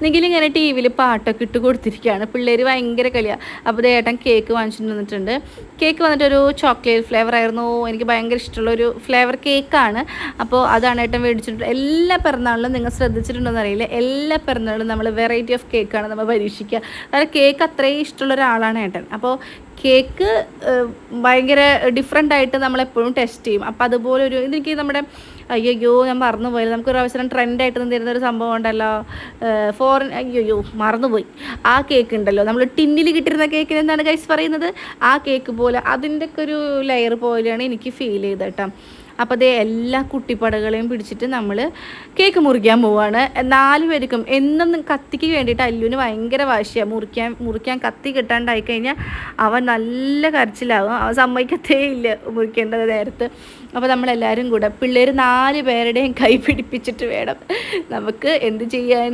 കാശി നിഖിലിങ്ങനെ ടി വിയിൽ പാട്ടൊക്കെ ഇട്ട് കൊടുത്തിരിക്കുകയാണ്. പിള്ളേർ ഭയങ്കര കളിയാണ് അപ്പോൾ ഏട്ടൻ കേക്ക് വാങ്ങിച്ചിട്ട് വന്നിട്ടുണ്ട്. കേക്ക് വന്നിട്ടൊരു ചോക്ലേറ്റ് ഫ്ലേവർ ആയിരുന്നു. എനിക്ക് ഭയങ്കര ഇഷ്ടമുള്ള ഒരു ഫ്ലേവർ കേക്കാണ്. അപ്പോൾ അതാണ് ഏട്ടൻ മേടിച്ചിട്ടുണ്ട്. എല്ലാ പിറന്നാളിലും നിങ്ങൾ ശ്രദ്ധിച്ചിട്ടുണ്ടോ അറിയില്ല. എല്ലാ പിറന്നാളിലും നമ്മൾ വെറൈറ്റി ഓഫ് കേക്കാണ് നമ്മൾ പരീക്ഷിക്കുക. അതായത് കേക്ക് അത്രയും ഇഷ്ടമുള്ള ഒരാളാണ് ഏട്ടൻ. അപ്പോൾ കേക്ക് ഭയങ്കര ഡിഫറെന്റ് ആയിട്ട് നമ്മളെപ്പോഴും ടെസ്റ്റ് ചെയ്യും. അപ്പോൾ അതുപോലെ ഒരു ഇതെനിക്ക് നമ്മുടെ അയ്യോ ഞാൻ മറന്നുപോയത് നമുക്കൊരു അവസരം ട്രെൻഡായിട്ട് നിന്നിരുന്ന ഒരു സംഭവം ഉണ്ടല്ലോ. ഫോറിൻ അയ്യോ മറന്നുപോയി. ആ കേക്ക് ഉണ്ടല്ലോ. നമ്മൾ ടിന്നിൽ കിട്ടിയിരുന്ന കേക്കിന് എന്താണ് കൈസ് പറയുന്നത്? ആ കേക്ക് പോലെ അതിന്റെ ഒക്കെ ഒരു ലെയർ പോലെയാണ് എനിക്ക് ഫീൽ ചെയ്തത് കേട്ടോ. അപ്പോൾ അതേ എല്ലാ കുട്ടിപ്പടകളെയും പിടിച്ചിട്ട് നമ്മൾ കേക്ക് മുറിക്കാൻ പോവുകയാണ് നാല് പേർക്കും എന്നും കത്തിക്ക് വേണ്ടിയിട്ട് അല്ലുവിന് ഭയങ്കര വാശിയാണ് മുറിക്കാൻ മുറിക്കാൻ കത്തി കിട്ടാണ്ടായി കഴിഞ്ഞാൽ അവൻ നല്ല കരച്ചിലാവും. അവൻ സമ്മതിക്കത്തേ ഇല്ല മുറിക്കേണ്ടത് നേരത്ത്. അപ്പോൾ നമ്മളെല്ലാവരും കൂടെ പിള്ളേർ നാല് പേരുടെയും കൈ പിടിപ്പിച്ചിട്ട് വേണം നമുക്ക് എന്ത് ചെയ്യാൻ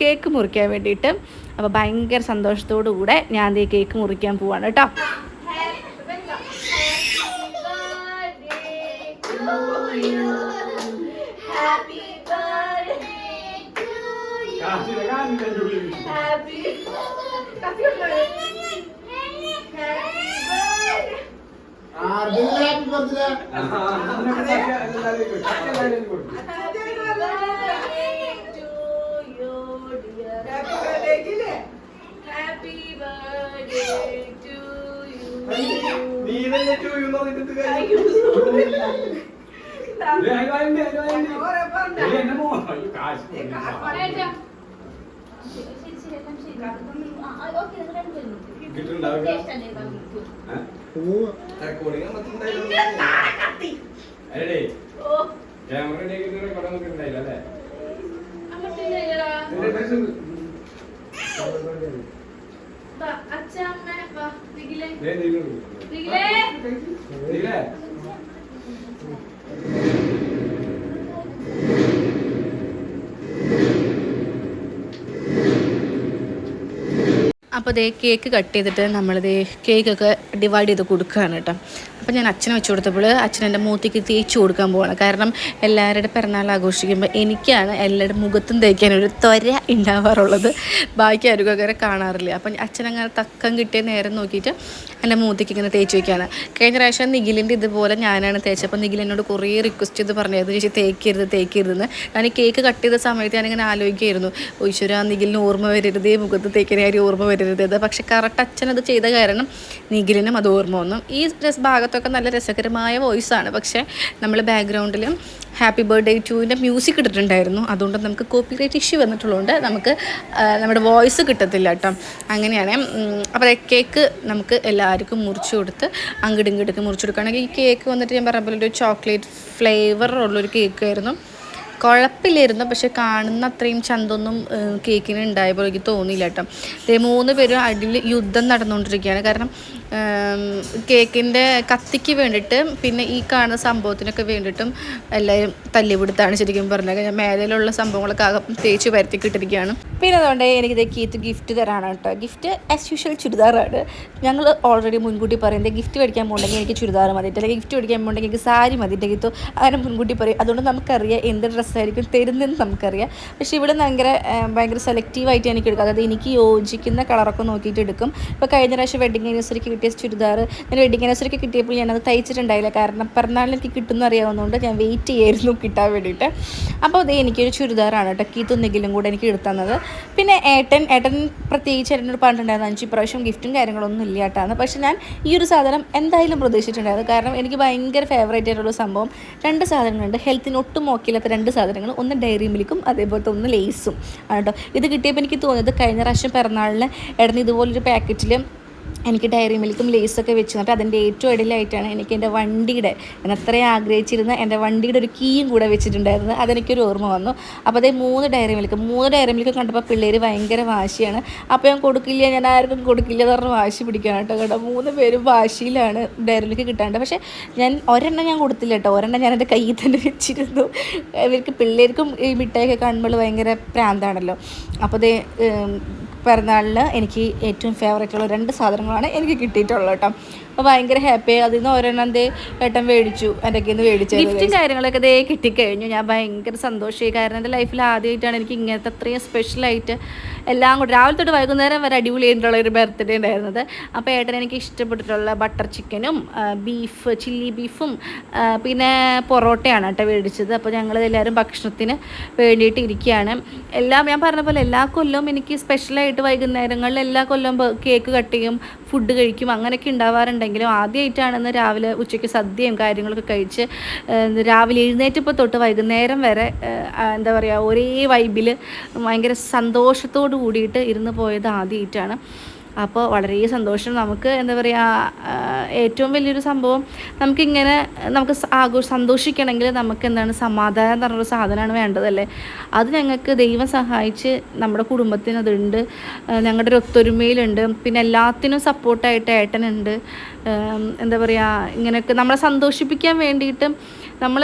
കേക്ക് മുറിക്കാൻ വേണ്ടിയിട്ട്. അപ്പോൾ ഭയങ്കര സന്തോഷത്തോടു കൂടെ ഞാൻ ഈ കേക്ക് മുറിക്കാൻ പോവാണ് കേട്ടോ. Happy ഇതല്ലേ കിട്ടുന്നുണ്ടാവില്ല ഏ? റെക്കോർഡിംഗ് നമുക്കുണ്ടായില്ല. അല്ലേ ക്യാമറ റെക്കോർഡ് നമുക്ക് ഉണ്ടായില്ല അല്ലേ ഇതിന്റെ ഡ്രസ്സ് ഉണ്ട്. ദേ, നീലുണ്ട്. നീലേ? അപ്പോൾ ദേ കേക്ക് കട്ട് ചെയ്തിട്ട് നമ്മളിത് കേക്കൊക്കെ ഡിവൈഡ് ചെയ്ത് കൊടുക്കുകയാണ് കേട്ടോ. അപ്പോൾ ഞാൻ അച്ഛനെ വെച്ച് കൊടുത്തപ്പോൾ അച്ഛൻ എന്റെ മൂത്തിക്ക് തേച്ച് കൊടുക്കാൻ പോവാണ്. കാരണം എല്ലാവരുടെ പിറന്നാൾ ആഘോഷിക്കുമ്പോൾ എനിക്കാണ് എല്ലാവരുടെ മുഖത്തും തേക്കാൻ ഒരു ത്വര ഉണ്ടാവാറുള്ളത്. ബാക്കി ആരും കാണാറില്ല. അപ്പം അച്ഛൻ അങ്ങനെ തക്കം കിട്ടിയ നേരം നോക്കിയിട്ട് എന്റെ മൂത്തിക്ക് ഇങ്ങനെ തേച്ച് വയ്ക്കുകയാണ് കഴിഞ്ഞ പ്രാവശ്യം നിഖിലിന്റെ ഇതുപോലെ ഞാനാണ് തേച്ചപ്പോൾ നിഖിൽ എന്നോട് കുറേ റിക്വസ്റ്റ് ചെയ്ത് പറഞ്ഞായിരുന്നു ചേച്ചി തേക്കരുത് തേക്കരുതെന്ന്. ഞാൻ കേക്ക് കട്ട് ചെയ്ത സമയത്ത് ഞാനിങ്ങനെ ആലോചിക്കുകയായിരുന്നു. ഈശ്വര നിഖിലിന് ഓർമ്മ വരരുതേ മുഖത്ത് തേക്കാൻ ആരും ഓർമ്മ വരരുത്. ഇത് പക്ഷെ കറക്റ്റ് അച്ഛൻ അത് ചെയ്ത കാരണം നിഖിലിനും അത് ഓർമ്മ വന്നു. ഈ രസ ഭാഗത്തൊക്കെ നല്ല രസകരമായ വോയിസ് ആണ്. പക്ഷേ നമ്മൾ ബാക്ക്ഗ്രൗണ്ടിൽ ഹാപ്പി ബർത്ത്ഡേ ടുവിന്റെ മ്യൂസിക് ഇട്ടിട്ടുണ്ടായിരുന്നു. അതുകൊണ്ട് നമുക്ക് കോപ്പി കോപ്പിറൈറ്റ് ഇഷ്യൂ വന്നിട്ടുള്ളതുകൊണ്ട് നമുക്ക് നമ്മുടെ വോയിസ് കിട്ടത്തില്ല കേട്ടോ. അങ്ങനെയാണ്. അപ്പോൾ കേക്ക് നമുക്ക് എല്ലാവർക്കും മുറിച്ച് കൊടുത്ത് അങ്ങോട്ടും ഇങ്ങോട്ടൊക്കെ മുറിച്ച് കൊടുക്കുകയാണെങ്കിൽ ഈ കേക്ക് വന്നിട്ട് ഞാൻ പറഞ്ഞ പോലെ ഒരു ചോക്ലേറ്റ് ഫ്ലേവർ ഉള്ളൊരു കേക്കായിരുന്നു കുഴപ്പമില്ലായിരുന്നു. പക്ഷെ കാണുന്ന അത്രയും ചന്തൊന്നും കേക്കിന് കേക്കിന് ഉണ്ടായപ്പോൾ എനിക്ക് തോന്നിയില്ല കേട്ടോ. മൂന്ന് പേരും അടിയിൽ യുദ്ധം നടന്നുകൊണ്ടിരിക്കുകയാണ്. കാരണം കേക്കിന്റെ കത്തിക്ക് വേണ്ടിയിട്ട് പിന്നെ ഈ കാണുന്ന സംഭവത്തിനൊക്കെ വേണ്ടിയിട്ടും എല്ലാവരും തല്ലിപിടുത്താണ് ശരിക്കും പറഞ്ഞത്. ഞാൻ മേലയിലുള്ള സംഭവങ്ങളൊക്കെ ആകെ തേച്ച് വരുത്തിക്കിട്ടിരിക്കുകയാണ് പിന്നെ അതുകൊണ്ട് എനിക്കിത് കീത്ത് ഗിഫ്റ്റ് തരാനാണ് കേട്ടോ ഗിഫ്റ്റ് ആസ് യൂഷ്വൽ ചുരിദാറാണ്. ഞങ്ങൾ ഓൾറെഡി മുൻകൂട്ടി പറയുന്നത് ഗിഫ്റ്റ് മേടിക്കാൻ പോകണമെങ്കിൽ എനിക്ക് ചുരിദാർ മതി. അല്ലെങ്കിൽ ഗിഫ്റ്റ് മേടിക്കാൻ പോകണമെങ്കിൽ എനിക്ക് സാരി മതി. ഗീത്തു അങ്ങനെ മുൻകൂട്ടി പറയും. അതുകൊണ്ട് നമുക്കറിയാം എന്ത് ഡ്രസ്സായിരിക്കും തരുന്നതെന്ന് നമുക്കറിയാം. പക്ഷേ ഇവിടെ ഭയങ്കര ഭയങ്കര സെലക്റ്റീവായിട്ട് എനിക്ക് എടുക്കും. അതായത് എനിക്ക് യോജിക്കുന്ന കളറൊക്കെ നോക്കിയിട്ട് എടുക്കും. ഇപ്പോൾ കഴിഞ്ഞ പ്രാവശ്യം വെഡിങ് ആനിവേഴ്സറിക്ക് കിട്ടിയ ചുരിദാർ ഞാൻ വെഡിങ് ആനിവേഴ്സറിക്ക് കിട്ടിയപ്പോൾ ഞാനത് തയ്ച്ചിട്ടുണ്ടായില്ല. കാരണം പിറന്നാളിൽ എനിക്ക് കിട്ടുമെന്ന് അറിയാവുന്നതുകൊണ്ട് ഞാൻ വെയിറ്റ് ചെയ്യായിരുന്നു കിട്ടാൻ വേണ്ടിയിട്ട്. അപ്പോൾ അത് എനിക്കൊരു ചുരിദാറാണ് കേട്ടോ കീത്തും നെഗിലും കൂടെ എനിക്ക് എടുത്തന്നത് പിന്നെ ഏട്ടൻ ഏട്ടൻ പ്രത്യേകിച്ച് എന്നോട് പറഞ്ഞിട്ടുണ്ടായിരുന്നു അഞ്ച് പ്രാവശ്യം ഗിഫ്റ്റും കാര്യങ്ങളൊന്നും ഇല്ല കേട്ടാണ് പക്ഷേ ഞാൻ ഈ ഒരു സാധനം എന്തായാലും പ്രതീക്ഷിച്ചിട്ടുണ്ടായിരുന്നു. കാരണം എനിക്ക് ഭയങ്കര ഫേവറേറ്റ് ആയിട്ടുള്ള സംഭവം രണ്ട് സാധനങ്ങളുണ്ട്. ഹെൽത്തിന് ഒട്ടും നോക്കിയില്ലാത്ത രണ്ട് സാധനങ്ങൾ ഒന്ന് ഡയറി മിൽക്കും അതേപോലത്തെ ഒന്ന് ലേസും ആണ് കേട്ടോ. ഇത് കിട്ടിയപ്പോൾ എനിക്ക് തോന്നിയത് കഴിഞ്ഞ പ്രാവശ്യം പിറന്നാളിന് ഇടന്ന് ഇതുപോലൊരു പാക്കറ്റിൽ എനിക്ക് ഡയറി മിൽക്കും ലേസൊക്കെ വെച്ച്. തന്നിട്ട് അതിന്റെ ഏറ്റവും ഇടയിലായിട്ടാണ് എനിക്ക് എന്റെ വണ്ടിയുടെ ഞാൻ അത്രയും ആഗ്രഹിച്ചിരുന്ന എന്റെ വണ്ടിയുടെ ഒരു കീയും കൂടെ വെച്ചിട്ടുണ്ടായിരുന്നു അതെനിക്കൊരു ഓർമ്മ വന്നു. അപ്പോൾ അതേ മൂന്ന് ഡയറി മിൽക്ക് മൂന്ന് ഡയറി മിൽക്ക് കണ്ടപ്പോൾ പിള്ളേർ ഭയങ്കര വാശിയാണ്. അപ്പോൾ ഞാൻ കൊടുക്കില്ല ഞാൻ ആർക്കും കൊടുക്കില്ല എന്ന് പറഞ്ഞ് വാശി പിടിക്കണം കേട്ടോ. കേട്ടോ മൂന്ന് പേരും വാശിയിലാണ് ഡയറി മിൽക്ക് കിട്ടാണ്ട്. പക്ഷേ ഞാൻ ഒരെണ്ണം ഞാൻ കൊടുത്തില്ല കേട്ടോ. ഒരെണ്ണം ഞാൻ എന്റെ കയ്യിൽ തന്നെ വെച്ചിരുന്നു. ഇവർക്ക് പിള്ളേർക്കും ഈ മിഠായിയൊക്കെ കാണുമ്പോൾ ഭയങ്കര പ്രാന്താണല്ലോ. അപ്പോൾ അതേ പിറന്നാളിന് എനിക്ക് ഏറ്റവും ഫേവറേറ്റ് ഉള്ള രണ്ട് സാധനങ്ങളാണ് എനിക്ക് കിട്ടിയിട്ടുള്ളത് കേട്ടോ. അപ്പോൾ ഭയങ്കര ഹാപ്പിയായി അതിൽ നിന്ന് ഒരെണ്ണം എന്തേ ഏട്ടൻ മേടിച്ചു. എന്റെ കയ്യിൽ നിന്ന് മേടിച്ചു ഗിഫ്റ്റും കാര്യങ്ങളൊക്കെ ദേ കിട്ടിക്കഴിഞ്ഞു. ഞാൻ ഭയങ്കര സന്തോഷമായി. കാരണം എന്റെ ലൈഫിൽ ആദ്യമായിട്ടാണ് എനിക്ക് ഇങ്ങനത്തെ അത്രയും സ്പെഷ്യലായിട്ട് എല്ലാം കൂടി രാവിലെ തൊട്ട് വൈകുന്നേരം വരെ അടിപൊളിയായിട്ടുള്ള ഒരു ബർത്ത്ഡേ ഉണ്ടായിരുന്നത്. അപ്പോൾ ഏട്ടൻ എനിക്ക് ഇഷ്ടപ്പെട്ടിട്ടുള്ള ബട്ടർ ചിക്കനും ബീഫ് ചില്ലി ബീഫും പിന്നെ പൊറോട്ടയാണ് കേട്ടോ മേടിച്ചത്. അപ്പോൾ ഞങ്ങൾ എല്ലാവരും ഭക്ഷണത്തിന് വേണ്ടിയിട്ട് ഇരിക്കുകയാണ്. എല്ലാം ഞാൻ പറഞ്ഞ പോലെ എല്ലാ കൊല്ലവും എനിക്ക് സ്പെഷ്യലായിട്ട് വൈകുന്നേരങ്ങളിൽ എല്ലാ കൊല്ലവും കേക്ക് കട്ട് ചെയ്യും ഫുഡ് കഴിക്കും അങ്ങനെയൊക്കെ ഉണ്ടാവാറുണ്ടെങ്കിലും ആദ്യമായിട്ടാണെന്ന് രാവിലെ ഉച്ചയ്ക്ക് സദ്യയും കാര്യങ്ങളൊക്കെ കഴിച്ച് രാവിലെ എഴുന്നേറ്റപ്പോൾ തൊട്ട് വൈകുന്നേരം വരെ എന്താ പറയുക ഒരേ വൈബിൽ ഭയങ്കര സന്തോഷത്തോട് കൂടിയിട്ട് ഇരുന്ന് പോയത് ആദ്യമായിട്ടാണ് അപ്പോൾ വളരെ സന്തോഷം. നമുക്ക് എന്താ പറയുക ഏറ്റവും വലിയൊരു സംഭവം നമുക്കിങ്ങനെ നമുക്ക് ആഘോഷ ആഘോ സന്തോഷിക്കണമെങ്കിൽ നമുക്ക് എന്താണ് സമാധാനം എന്ന് പറഞ്ഞൊരു സാധനമാണ് വേണ്ടതല്ലേ? അത് ഞങ്ങൾക്ക് ദൈവം സഹായിച്ച് നമ്മുടെ കുടുംബത്തിന് അതുണ്ട്. ഞങ്ങളുടെ ഒരു ഒത്തൊരുമയിലുണ്ട്. പിന്നെ എല്ലാത്തിനും സപ്പോർട്ടായിട്ട് ഏട്ടനുണ്ട്. എന്താ പറയുക ഇങ്ങനെയൊക്കെ നമ്മളെ സന്തോഷിപ്പിക്കാൻ വേണ്ടിയിട്ട് നമ്മൾ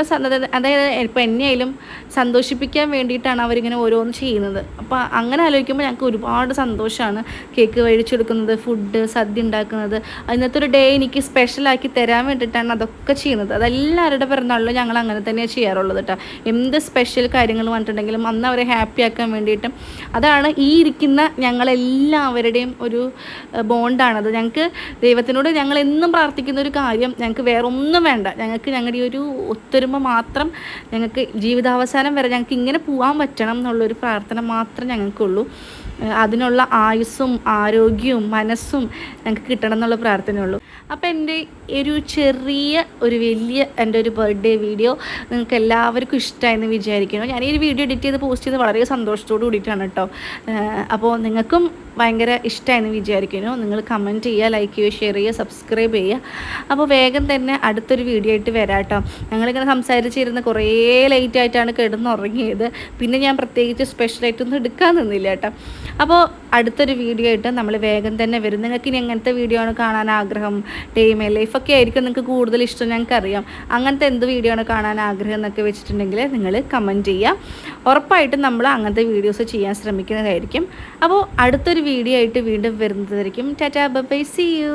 അതായത് ഇപ്പോൾ എന്നെയായാലും സന്തോഷിപ്പിക്കാൻ വേണ്ടിയിട്ടാണ് അവരിങ്ങനെ ഓരോന്ന് ചെയ്യുന്നത്. അപ്പോൾ അങ്ങനെ ആലോചിക്കുമ്പോൾ ഞങ്ങൾക്ക് ഒരുപാട് സന്തോഷമാണ് കേക്ക് മേടിച്ചെടുക്കുന്നത് ഫുഡ് സദ്യ ഉണ്ടാക്കുന്നത്. അതിനകത്ത് ഒരു ഡേ എനിക്ക് സ്പെഷ്യലാക്കി തരാൻ വേണ്ടിയിട്ടാണ് അതൊക്കെ ചെയ്യുന്നത്. അതെല്ലാവരുടെ പിറന്നാളിലും ഞങ്ങൾ അങ്ങനെ തന്നെയാണ് ചെയ്യാറുള്ളത് കേട്ടോ എന്ത് സ്പെഷ്യൽ കാര്യങ്ങൾ വന്നിട്ടുണ്ടെങ്കിലും അന്ന് അവരെ ഹാപ്പി ആക്കാൻ വേണ്ടിയിട്ടും അതാണ് ഈ ഇരിക്കുന്ന ഞങ്ങളെല്ലാവരുടെയും ഒരു ബോണ്ടാണത് ഞങ്ങൾക്ക് ദൈവത്തിനോട് ഞങ്ങൾ എന്നും പ്രാർത്ഥിക്കുന്ന ഒരു കാര്യം ഞങ്ങൾക്ക് വേറൊന്നും വേണ്ട. ഞങ്ങൾക്ക് ഞങ്ങളുടെ ഈ ഒരു ഒത്തൊരുമ മാത്രം ഞങ്ങൾക്ക് ജീവിതാവസാനം വരെ ഞങ്ങൾക്ക് ഇങ്ങനെ പോകാൻ പറ്റണം എന്നുള്ളൊരു പ്രാർത്ഥന മാത്രം ഞങ്ങൾക്കുള്ളൂ. അതിനുള്ള ആയുസ്സും ആരോഗ്യവും മനസ്സും ഞങ്ങൾക്ക് കിട്ടണം എന്നുള്ള പ്രാർത്ഥനയുള്ളൂ അപ്പോൾ എന്റെ ഒരു ചെറിയ ഒരു വലിയ എന്റെ ഒരു ബർത്ത്ഡേ വീഡിയോ നിങ്ങൾക്ക് എല്ലാവർക്കും ഇഷ്ടമായെന്ന് വിചാരിക്കുന്നു. ഞാൻ ഈ ഒരു വീഡിയോ എഡിറ്റ് ചെയ്ത് പോസ്റ്റ് ചെയ്ത് വളരെ സന്തോഷത്തോട് കൂടിയിട്ടാണ് കേട്ടോ. അപ്പോൾ നിങ്ങൾക്കും ഭയങ്കര ഇഷ്ടമായെന്ന് വിചാരിക്കുന്നു. നിങ്ങൾ കമന്റ് ചെയ്യുക ലൈക്ക് ചെയ്യുക ഷെയർ ചെയ്യുക സബ്സ്ക്രൈബ് ചെയ്യുക. അപ്പോൾ വേഗം തന്നെ അടുത്തൊരു വീഡിയോ ആയിട്ട് വരാം കേട്ടോ. ഞങ്ങളിങ്ങനെ സംസാരിച്ചിരുന്ന് കുറേ ലേറ്റ് ആയിട്ടാണ് കിടന്നുറങ്ങിയത്. പിന്നെ ഞാൻ പ്രത്യേകിച്ച് സ്പെഷ്യലായിട്ടൊന്നും എടുക്കാൻ നിന്നില്ല കേട്ടോ. അപ്പോൾ അടുത്തൊരു വീഡിയോ ആയിട്ട് നമ്മൾ വേഗം തന്നെ വരും. നിങ്ങൾക്ക് ഇനി എങ്ങനത്തെ വീഡിയോ ആണ് കാണാൻ ആഗ്രഹം? ടൈം ലൈഫൊക്കെ ആയിരിക്കും നിങ്ങൾക്ക് കൂടുതൽ ഇഷ്ടം ഞങ്ങൾക്കറിയാം. അങ്ങനത്തെ എന്ത് വീഡിയോ ആണ് കാണാൻ ആഗ്രഹം എന്നൊക്കെ വെച്ചിട്ടുണ്ടെങ്കിൽ നിങ്ങൾ കമന്റ് ചെയ്യുക. ഉറപ്പായിട്ടും നമ്മൾ അങ്ങനത്തെ വീഡിയോസ് ചെയ്യാൻ ശ്രമിക്കുന്നതായിരിക്കും. അപ്പോൾ അടുത്തൊരു വീഡിയോ ആയിട്ട് വീണ്ടും വരുന്നതായിരിക്കും. Tata bye C U